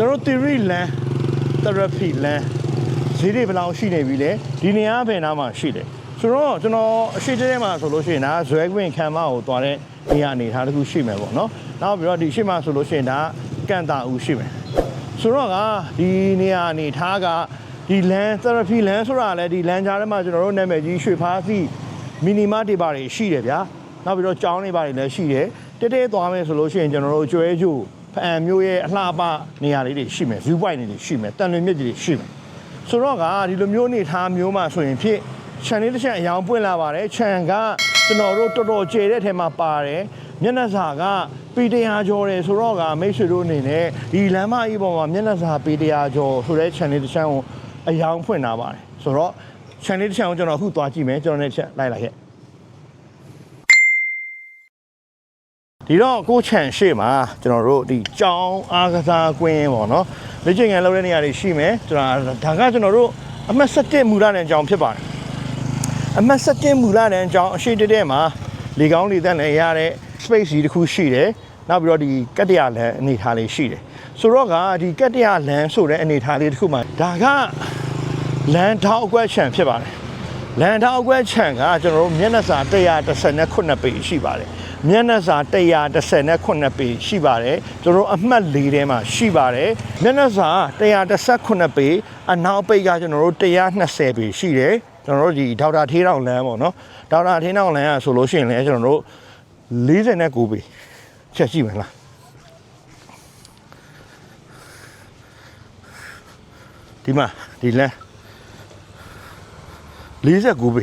ကျွန်တော်တို့ theory land therapy land ဈေးတွေဘယ်လောက်ရှိနေပြီလဲဒီနေရာဘယ်နားမှာရှိတယ်ဆိုတော့ကျွန်တော်အရှိတဲမှာဆိုလို့ရှိရင်ဒါဇွဲခွင့်ခံမကိုတွားတဲ့နေရာအနေထားတစ်ခုရှိမယ်ပေါ့နော်နောက်ပြီးတော့ဒီရှိမှဆိုလို့ရှိရင်ဒါကန့်တာဦးရှိမယ်ဆိုတော့ကဒီနေရာအနေထားကဒီ land therapy land ဆိုတာလည်းဒီ land ကြားထဲမှာကျွန်တော်တို့နာမည်ကြီးရွှေဖားစီမီနီမာတွေပါတွေရှိတယ်ဗျာနောက်ပြီးတော့ကြောင်းတွေပါတွေလည်းရှိတယ်တဲတဲသွားမယ်ဆိုလို့ရှိရင်ကျွန်တော်တို့ကျွဲကျိုးဖ အံမျိုးရဲ့အလှပနေရာလေးတွေရှိမယ် view point တွေရှိမယ်တန်လွင်မြစ်တွေရှိမယ်ဆိုတော့ကဒီလိုမျိုးအနေထားမျိုးမှာဆိုရင်ဖြစ်ခြံလေးတစ်ချက်အယောင်ပွင့်လာပါတယ်ခြံကကျွန်တော်တို့တော်တော်ကျယ်တဲ့ထဲမှာပါတယ်မျက်နှာစာကပေတရာကျော်တယ်ဆိုတော့ကမိတ်ဆွေတို့အနေနဲ့ဒီလမ်းမကြီးပေါ်မှာမျက်နှာစာပေတရာကျော်ဆိုတဲ့ခြံလေးတစ်ချမ်းကိုအယောင်ဖွင့်လာပါတယ်ဆိုတော့ခြံလေးတစ်ချမ်းကိုကျွန်တော်အခုသွားကြည့်မယ်ကျွန်တော်လည်းတစ်ချက်လိုက်လိုက်ခဲ့ ဒီတော့ကိုချန်ရှေ့မှာကျွန်တော်တို့ဒီကြောင်းအားကစားကွင်းပေါ့နော်လက်ကျင်ငယ်လောက်တဲ့နေရာတွေရှိမယ်ကျွန်တော်ဒါကကျွန်တော်တို့အမှတ်7မူလတန်းကြောင်းဖြစ်ပါတယ်အမှတ်7မူလတန်းကြောင်းအရှိတက်တဲ့မှာလေကောင်းလေတန်းလည်းရတဲ့ space ကြီးတစ်ခုရှိတယ်နောက်ပြီးတော့ဒီကတ္တရလန်အနေထားလေးရှိတယ်ဆိုတော့ကဒီကတ္တရလန်ဆိုတဲ့အနေထားလေးတစ်ခုမှာဒါကလန်ထောက်အကွက်ချန်ဖြစ်ပါတယ်လန်ထောက်ကွဲခြံကကျွန်တော်တို့မျက်နှာစာ138ပေရှိပါတယ် မျက်နှာစာ138ပေရှိပါတယ်ကျွန်တော်တို့အမှတ်၄ထဲမှာရှိပါတယ်မျက်နှာစာ138ပေအနောက်ပိတ်ကကျွန်တော်တို့120ပေရှိတယ်ကျွန်တော်တို့ဒီဒေါက်တာထေးတောင်လမ်းပေါ့နော်ဒေါက်တာထေးတောင်လမ်းကဆိုလို့ရှိရင်လည်းကျွန်တော်တို့49ပေချက်ရှိမယ်လားဒီမှာဒီလမ်း49ပေ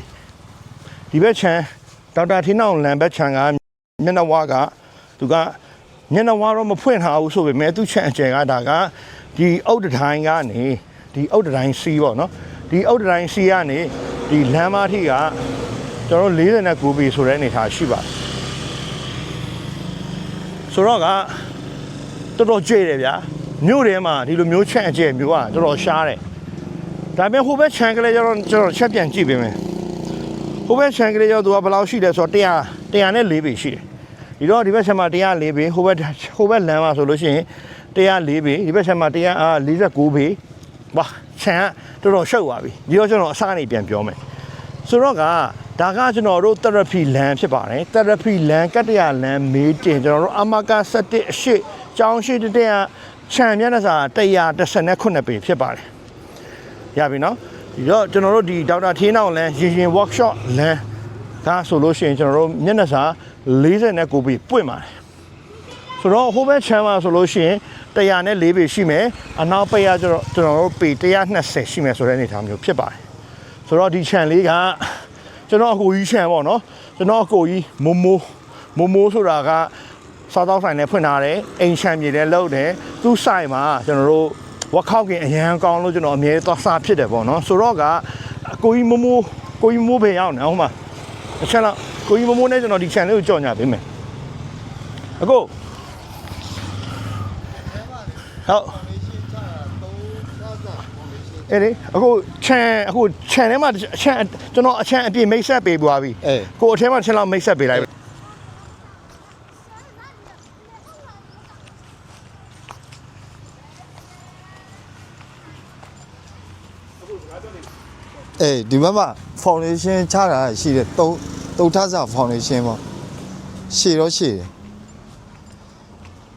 ဒီဘက်ချမ်းဒေါက်တာထင်းအောင်လန်ဘက်ချမ်းက မျက်နှာဝါကသူကမျက်နှာဝါတော့မဖွင့်ထားဘူးဆိုပေမဲ့သူ့ချမ်းအကျယ်ကဒါကဒီအုတ်တတိုင်းကနေဒီအုတ်တတိုင်းစီးပေါ့နော်ဒီအုတ်တတိုင်းစီးကနေဒီလမ်းမထိကကျွန်တော်တို့49ပေဆိုတဲ့အနေထားရှိပါတယ်ဆိုတော့ကတော်တော်ကြွေတယ်ဗျာမြို့ထဲမှာဒီလိုမျိုးချမ်းအကျယ်မျိုးကတော်တော်ရှားတယ်ဒါပေမဲ့ဟိုဘက်ခြံကလေးကျတော့ကျွန်တော်ချက်ပြန်ကြည့်ပေးမယ်ဟိုဘက်ခြံကလေးကျတော့သူကဘယ်လောက်ရှိလဲဆိုတော့100 104ပေရှိတယ် ဒီတော့ဒီဘက်ခြံမှာ104ပေဟိုဘက်ဟိုဘက်လမ်းမှာဆိုလို့ရှိရင်104ပေဒီဘက်ခြံမှာ149ပေဝါခြံကတော်တော်ရှုပ်သွားပြီဒီတော့ကျွန်တော်အစားနေပြန်ပြောမယ်ဆိုတော့ကဒါကကျွန်တော်တို့ therapy land ဖြစ်ပါတယ် therapy land ကတ္တရ land မေးတင်ကျွန်တော်တို့အမက17အရှိကျောင်းရှိတဲ့ကခြံမျက်နှာစာ119ပေဖြစ်ပါတယ်ရပြီနော်ဒီတော့ကျွန်တော်တို့ဒီဒေါက်တာထင်းအောင်လန်းရင်ရင် workshop လန်းဒါဆိုလို့ရှိရင်ကျွန်တော်တို့မျက်နှာစာ 49ပေပွင့်ပါတယ်ဆိုတော့ဟိုဘက်ချမ်းမှာဆိုလို့ရှိရင်104ပေရှိမယ်အနောက်ပိတ်ကကျွန်တော်ကျွန်တော်တို့ပေ120ရှိမယ်ဆိုတဲ့အနေအထားမျိုးဖြစ်ပါတယ်ဆိုတော့ဒီချန်လေးကကျွန်တော်အကိုကြီးချန်ပေါ့နော်ကျွန်တော်အကိုကြီးမိုမိုမိုမိုဆိုတာကစားတောက်ဆိုင်နဲ့ဖွင့်ထားတယ်အိမ်ချန်မြေလည်းလုပ်တယ်သူ့ဆိုင်မှာကျွန်တော်တို့ဝက်ခောက်ကင်အရန်ကောင်းလို့ကျွန်တော်အမြဲသွားစားဖြစ်တယ်ပေါ့နော်ဆိုတော့ကအကိုကြီးမိုးမိုးကိုကြီးမိုးပဲရောက်နေဟုတ်မှာအချက်လောက် ကိုကြီးမိုးမိုးနဲ့ကျွန်တော်ဒီ channel ကိုကြော်ညာပေးမယ်အကိုဟုတ်အဲ့ဒီအခုချန်အခုချန်ထဲမှာအချန်ကျွန်တော်အချန်အပြည့်မိတ်ဆက်ပေးပွားပြီအေးကိုအထဲမှာချက်လောက်မိတ်ဆက်ပေးလိုက်အေးဒီဘက်မှာ foundation ချတာရှိတယ် တုံးတုံထဆာ foundation ပေါ့ရှည်တော့ရှည်တယ်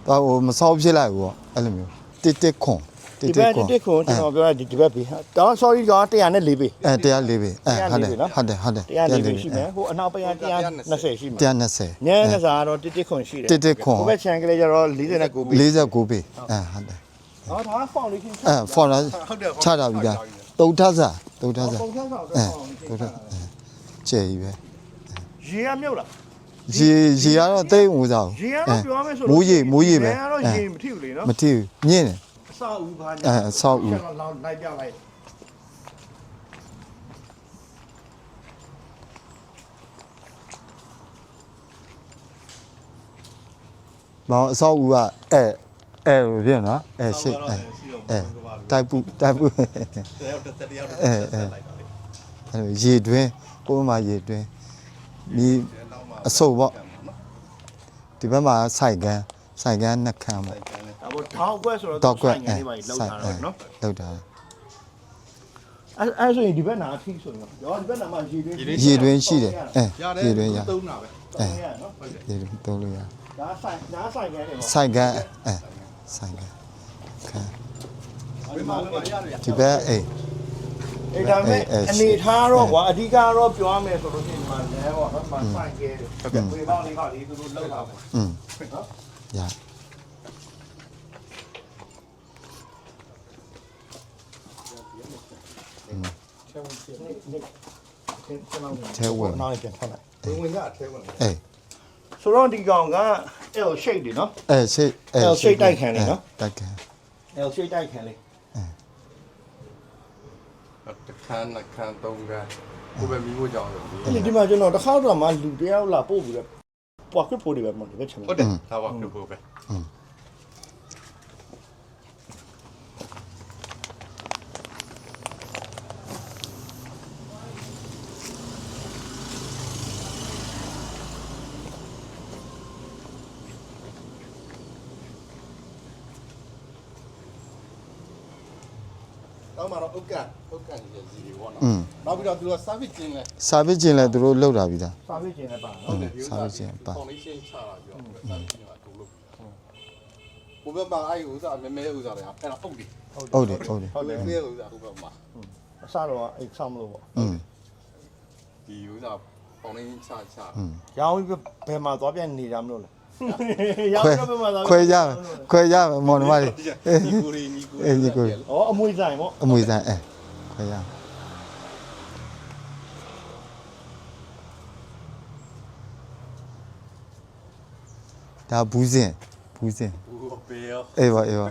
တော့ဟိုမဆောက်ဖြစ်လိုက်ဘူးပေါ့အဲ့လိုမျိုးတစ်တစ်ခွန်တစ်ဒီဘတစ်က်ခွန်တစ်ခုကျွန်တော်ပြောတာဒီဒီဘက်ပြီတော့ sorry က104ပြီအဲတရားလေးပဲအဲတရားဟုတ်လေးတယ်ပဲနော်ဟုတ်တယ်ဟုတ်တယ်104ပြီရှိမယ်ဟိုအနောက်ပိုင်းက120ရှိမယ်120ညနေစာကတော့တစ်တစ်ခွန်ရှိတယ်တစ်တစ်ခွန်ဟိုဘက်ချန်ကလေးကျတော့49ပြီ49ပေအဲဟုတ်တယ်ဟောဒါ foundation အဲ foundation ချတာပြီလားတုံထဆာတုံထဆာပုံစံဆောင်အဲတုံထကျဲကြီးပဲ ရေရမြုပ်လားရေရေကတော့တိတ်ဦးစားဘူးရေကတော့ပြောမယ်ဆိုမိုးရေမိုးရေပဲရေကတော့အဲရေမထိဘူးလေနော်မထီဘူးမြင့်တယ်အဆောက်ဦးဘာညာအဲအဆောက်အဦကျွန်တော်လောက်လိုက်ပြလိုက်မောင်အဆောက်အဦကအဲအဲလိုပြည့်နော်အဲရှိအဲအဲတိုက်ပူတိုက်ပူအဲအဲအဲရေတွင်းကိုယ်မှာရေတွင်း ဒီအဆုပ်ပေါ့ဒီဘက်မှာစိုက်ကန်းစိုက်ကန်းနှစ်ခမ်းပေါ့အဒါပေါ့ထောက်ကွက်ဆိုတော့တော့ကွက်ဆိုင်ငယ်လေးပါကြီးလောက်ထားတော့နော်လောက်တာအဲအဲဆိုရင်ဒီဘက်နာအထိဆိုရင်ရောဒီဘက်နာမှာရေတွင်းရေတွင်းရှိတယ်အဲရတယ်ရေတွင်းရသုံးတာပဲအဲနော်ရေတွင်းသုံးလို့ရဒါဆိုင်ဒါဆိုင်ငယ်လေးပေါ့ဆိုင်ကအဲဆိုင်ကခံဒီမှာလည်းရတယ်ဒီဘက်အေး အဲဒါမဲ့အဲအဲအနေထားတော့ကွာအဓိကတော့ပြောရမယ်ဆိုလို့ရှိရင်ဒီမှာလဲပေါ့နော်ဒီမှာဆိုင်ငယ်တယ်ဟုတ်ကဲ့ဝေပေါင်းလေးပါလေးသူတို့လောက်တာပေါ့อืมနော်ရချက်ဝင်ချက်နေနေချက်လောက်နေထဲဝင်နောက်ပြန်ထွက်လိုက်ဝင်ဝင်ရထဲဝင်အေးဆိုတော့ဒီကောင်က L shape တွေနော်အဲရှိအဲအဲရှိတ်တိုက်ခံလေနော်တိုက်ခံ L shape တိုက်ခံလေး တ ခန်းနှစ်ခန်းသုံးခန်းကိုပဲမိဖို့ကြောင်းလို့အဲ့ဒီဒီမှာကျွန်တော်တစ်ခါတော့မှလူတယောက်လာပို့ပြီးတော့ပွားခွဖို့တွေပဲမဟုတ်ဒီဘက်ချင်ဟုတ်တယ်ဒါပါပြု နောက်မှာတော့ဥက္ကံဥက္ကံရဲ့ဇီတွေပေါ့နော်နောက်ပြီးတော့သူတို့ service ကျင်းလဲ service ကျင်းလဲသူတို့လောက်တာပြီးသား service ကျင်းလဲပါဟုတ်တယ်ဒီဥစ္စာ service ကျင်းပါ foundation ချတာပြီးတော့ service ကျင်းကအကုန်လုပ်ပြီးတော့ဟိုဘက်မှာအဲ့ဒီဥစ္စာအမဲမဲဥစ္စာတွေကအဲ့ဒါပုတ်ပြီးဟုတ်တယ်ဟုတ်တယ်ဟုတ်တယ်ဒီဥစ္စာဟိုဘက်မှာအစတော့အဲ့ဆောင်းလို့ပေါ့อืมဒီဥစ္စာ foundation ချချရောင်းဘယ်မှာသွားပြန်နေတာမလို့လဲ ရောင်းခွဲတော့ဘယ်မှာသွားခွဲရမယ်ခွဲရမယ်မော်နမလေးညီကိုရီညီကိုအေးညီကိုဩအမွေဆိုင်ပေါ့အမွေဆိုင်အဲခွဲရဒါဘူးစင်ဘူးစင်ဘူးပေရောအေးပါအေးပါ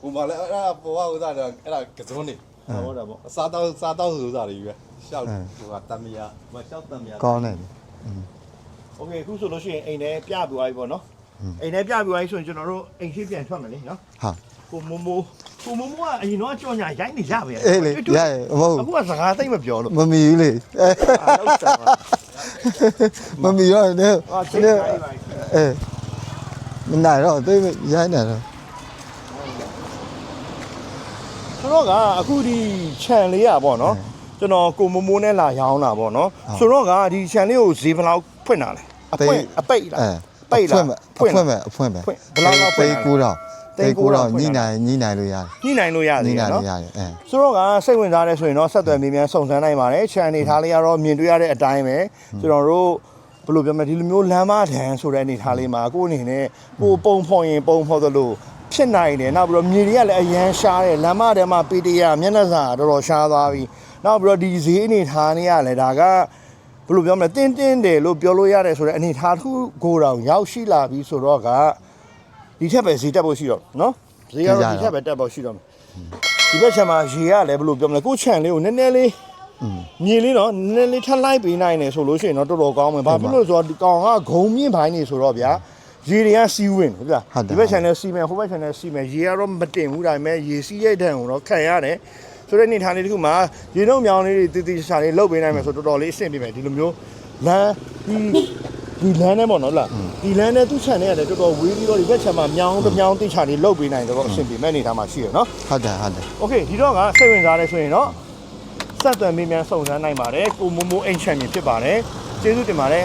ဟိုမှာလည်းအဲ့ဒါပေါ်ကဥစားတယ်အဲ့ဒါကစုံနေဟုတ်တာပေါ့အစားတောက်စားတောက်ဥစားတွေကြီးပဲရှောက်ဟိုကတမယာမရှောက်တမယာကောင်းတယ် โอเคအခုဆိုလို့ရှိရင်အိမ်ထဲပြပြသွားပြီပေါ့နော်အိမ်ထဲပြပြသွားပြီဆိုရင်ကျွန်တော်တို့အိမ်ရှိပြန်ထွက်မယ်လေနော် ဟာ ကိုမိုမိုကိုမိုမိုကအရင်တော့ကြော်ညာရိုက်နေရပဲ အေးလေရရမဟုတ် အခုကစကားသိမ့်မပြောလို့ မမီဘူးလေအဲ လောက်တာပါ မမီတော့နေ အာချိန်ကြိုက်ပါ အဲမနိုင်တော့သိရိုင်းနေတော့ ဆိုတော့ကအခုဒီခြံလေးอ่ะပေါ့နော်ကျွန်တော်ကိုမိုမိုနဲ့လာရောင်းတာပေါ့နော်ဆိုတော့ကဒီခြံလေးကိုဈေးဘယ်လောက် ဖွင့်တာလဲအပိတ်အပိတ်လားအဲပိတ်လားဖွင့်မယ်အဖွင့်မယ်ဖွင့်ဘယ်လောက်လောက်ဖွင့်သိတာလဲကူတော့သိသိန်းကူတော့9000ဖွညှိင့်တာနိုင်ညှိနိုင်လို့ရတယ်ညှိနိုင်လို့ရညှိသေးတနိုင်ယ်လို့နော်ရတယ်အဲဆိုတော့ကစိတ်ဝင်စားတယ်ဆိုရင်တော့ဆက်သွယ်မိမြန်စုံစမ်းနိုင်ပါတယ်ခြံအနေထားလေးကတော့မြင်တွေ့ရတဲ့အတိုင်းပဲကျွန်တော်တို့ဘယ်လိုပြောမလဲဒီလိုမျိုးလမ်းမတန်းဆိုတဲ့အနေထားလေးမှာကိုယ့်အနေနဲ့ကိုယ်ပုံဖော်ရင်ပုံဖော်သလိုဖြစ်နိုင်တယ်နောက်ပြီးတော့မြေတွေကလည်းအရန်ရှားတယ်လမ်းမတန်းမှာပေတရမျက်နှာစာတော်တော်ရှားသွားပြီနောက်ပြီးတော့ဒီဈေးအနေထားနေရလဲဒါက ဘယ်လိုပြောမလဲတင်းတင်းတယ်လို့ပြောလို့ရတယ်ဆိုတော့အနေထားတစ်ခုကိုယ်တော်ရောက်ရှိလာပြီဆိုတော့ကဒီထက်ပဲဈေးတက်ဖို့ရှိတော့နော်ဈေးကတော့ဒီထက်ပဲတက်ဖို့ရှိတော့မယ်ဒီဘက်ခြံမှာရေကလည်းဘယ်လိုပြောမလဲကိုယ့်ခြံလေးကိုနည်းနည်းလေးမြေလေးနော်နည်းနည်းလေးထပ်လိုက်ပေးနိုင်တယ်ဆိုလို့ရှိရင်တော့တော်တော်ကောင်းမယ်ဘာဖြစ်လို့လဲဆိုတော့ဒီကောင်ကဂုံမြင့်ပိုင်းနေဆိုတော့ဗျာရေတွေကစီးဝင်ဟုတ်ဗျာဒီဘက်ခြံနဲ့စီးမယ်ဟိုဘက်ခြံနဲ့စီးမယ်ရေကတော့မတင်ဘူးဒါပေမဲ့ရေစီးရိတ်တဲ့ဟိုတော့ခံရတယ် ဆိုတဲ့အနေထားလေးတစ်ခုမှာရေနှုတ်မြောင်းလေးတွေတည်တည်ချာလေးလုတ်ပေးနိုင်မယ်ဆိုတော့တော်တော်လေးအဆင်ပြေမယ်ဒီလိုမျိုးလမ်းဒီဒီလမ်းနဲ့ပေါ့နော်လားဒီလမ်းနဲ့သူ့ခြံနဲ့ကလည်းတော်တော်ဝေးပြီးတော့ဒီဘက်ခြံမှာမြောင်းတစ်မြောင်းတိချာလေးလုတ်ပေးနိုင်တော့အဆင်ပြေမဲ့အနေထားမှာရှိရနော် ဟုတ်တယ်ဟုတ်တယ် โอเคဒီတော့ကစိတ်ဝင်စားတယ်ဆိုရင်တော့ဆက်သွယ်မေးမြန်းစုံစမ်းနိုင်ပါတယ်ကိုမိုမိုအိမ်ချန်ပီယံဖြစ်ပါတယ်ကျေးဇူးတင်ပါတယ်